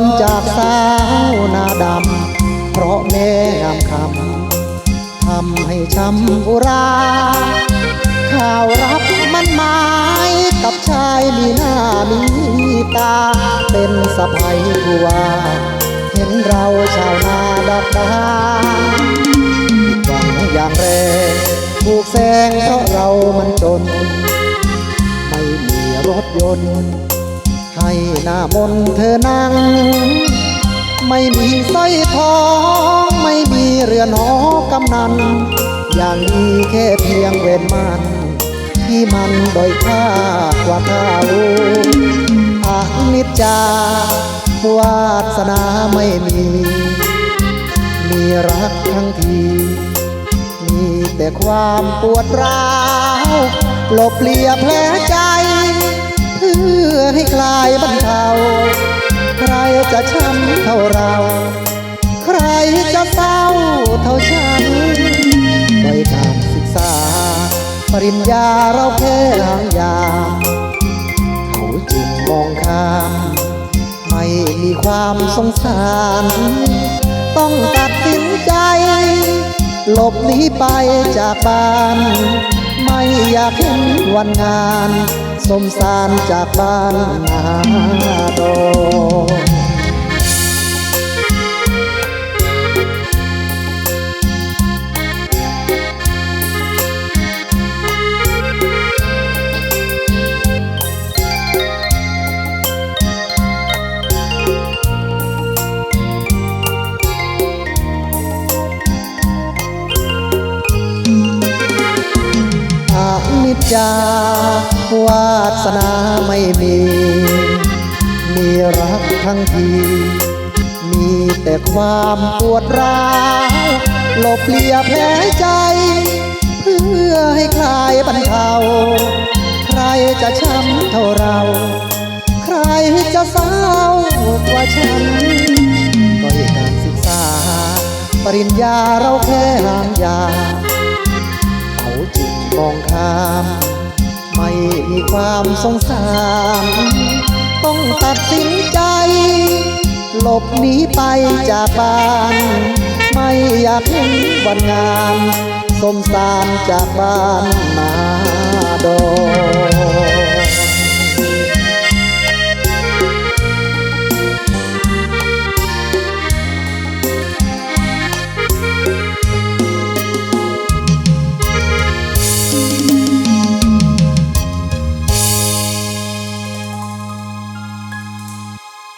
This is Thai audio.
รจากสาวนาดำ เพราะแม่งามคำทำให้ช้ำอุรา ข่าวรับมันหมายกับชายมีหน้ามีตา เป็นสะพายผู้ว่าเห็นเราชาวนาดอกดาผิดหวังอย่างแรงถูกแซงเพราะเรามันจน ไม่มีรถยนต์ ให้หน้ามนเธอนั่ง ไม่มีสร้อยทองไม่มีเรือนหอกำนัน อย่างนี้แค่เพียงเวรมัน ที่มันด้อยค่ากว่าข้าวอานิจจาวาสนาไม่มี มีรักทั้งที มีแต่ความปวดร้าวหลบเลียแผลใจ เพื่อ ลายบรรเทาใครจะช้ำเท่าเรา ใครจะเศร้าเท่าฉันด้วยการศึกษา ปริญญาเราแค่หางยา เขาจึงมองข้าม ไม่มีความสงสาร ต้องตัดสินใจ หลบหนีไปจากบ้าน อยากเห็นวันงาน สมสารจากบ้านนาดอ จาวาสนาไม่มี มีรักทั้งที มีแต่ความปวดร้าวหลบเลียแผลใจ เพื่อให้คลายบรรเทา ใครจะช้ำเท่าเรา ใครจะเศร้ากว่าฉันก็ให้การศึกษา ปริญญาเราแค่หางยาเขา ความสงสาร ต้องตัดสินใจ หลบหนีไปจากบ้าน ไม่อยากเห็นวันงานสมสารจากบ้านมาดง